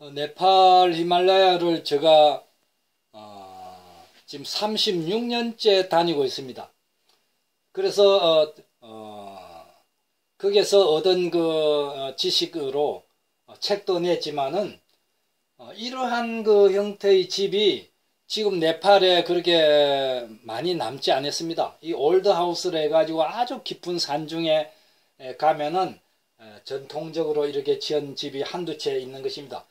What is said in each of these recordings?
어, 네팔 히말라야를 제가 어, 지금 36년째 다니고 있습니다. 그래서 어, 어, 거기서 얻은 그 어, 지식으로 어, 책도 냈지만은 어, 이러한 그 형태의 집이 지금 네팔에 그렇게 많이 남지 않았습니다. 이 올드하우스를 해가지고 아주 깊은 산 중에 가면은 전통적으로 이렇게 지은 집이 한두 채 있는 것입니다.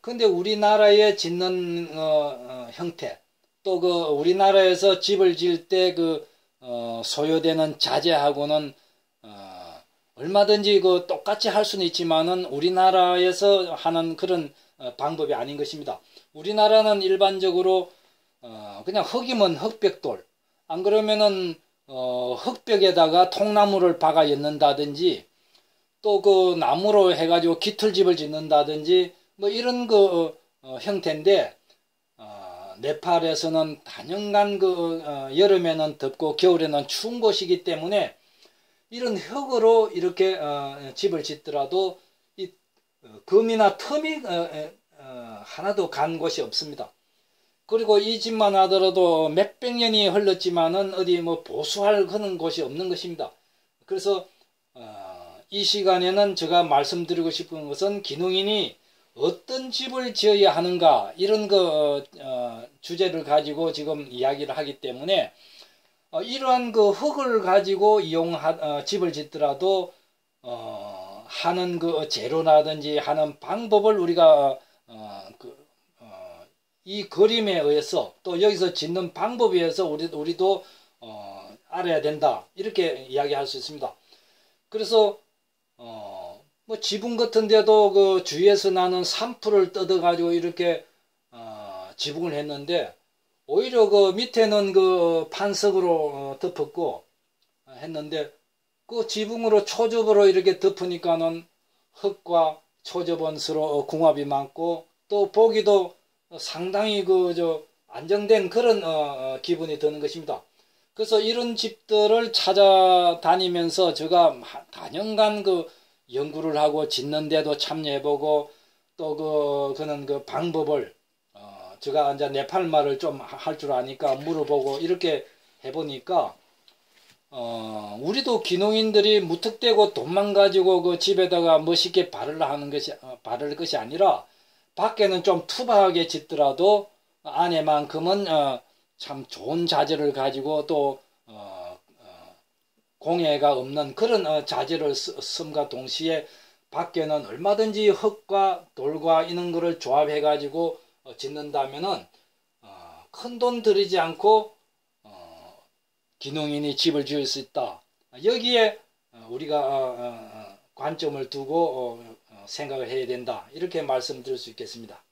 근데 우리나라에 짓는 어, 어, 형태 또 그 우리나라에서 집을 지을 때그 어, 소요되는 자재하고는 어, 얼마든지 그 똑같이 할 수는 있지만은 우리나라에서 하는 그런 어, 방법이 아닌 것입니다. 우리나라는 일반적으로 어, 그냥 흙이면 흙벽돌 안 그러면은 어, 흙벽에다가 통나무를 박아 엮는다든지 또 그 나무로 해가지고 기틀집을 짓는다든지 뭐 이런 그 어, 어 형태인데 어, 네팔에서는 단연간 그 어, 여름에는 덥고 겨울에는 추운 곳이기 때문에 이런 흙으로 이렇게 집을 짓더라도 이 금이나 틈이 어, 하나도 간 곳이 없습니다. 그리고 이 집만 하더라도 몇백 년이 흘렀지만은 어디 뭐 보수할 그런 곳이 없는 것입니다. 그래서 어, 이 시간에는 제가 말씀드리고 싶은 것은 기능인이 어떤 집을 지어야 하는가 이런 그 어, 주제를 가지고 지금 이야기를 하기 때문에 어, 이러한 그 흙을 가지고 이용하 어, 집을 짓더라도 어, 하는 그 재료라든지 하는 방법을 우리가 어, 그, 어, 이 그림에 의해서 또 여기서 짓는 방법에 의해서 우리, 우리도 어, 알아야 된다 이렇게 이야기할 수 있습니다. 그래서 어, 뭐 지붕 같은 데도 그 주위에서 나는 산풀을 뜯어 가지고 이렇게 어, 지붕을 했는데 오히려 그 밑에는 그 판석으로 어, 덮었고 했는데 그 지붕으로 초접으로 이렇게 덮으니까는 흙과 초저번스로 궁합이 많고 또 보기도 상당히 그 저 안정된 그런 어, 어, 기분이 드는 것입니다. 그래서 이런 집들을 찾아다니면서 제가 단연간 그 연구를 하고 짓는데도 참여해보고 또 그 그는 그 방법을 어, 제가 이제 네팔 말을 좀 할 줄 아니까 물어보고 이렇게 해보니까 어, 우리도 기농인들이 무턱대고 돈만 가지고 그 집에다가 멋있게 발을 하는 것이, 어, 바를 것이 아니라 밖에는 좀 투박하게 짓더라도 안에만큼은 어, 참 좋은 자재를 가지고 또 어, 어, 공해가 없는 그런 어, 자재를 씀과 동시에 밖에는 얼마든지 흙과 돌과 이런 거를 조합해 가지고 어, 짓는다면은 어, 큰돈 들이지 않고 기농인이 집을 지을 수 있다. 여기에 어, 우리가 관점을 두고 생각을 해야 된다. 이렇게 말씀드릴 수 있겠습니다.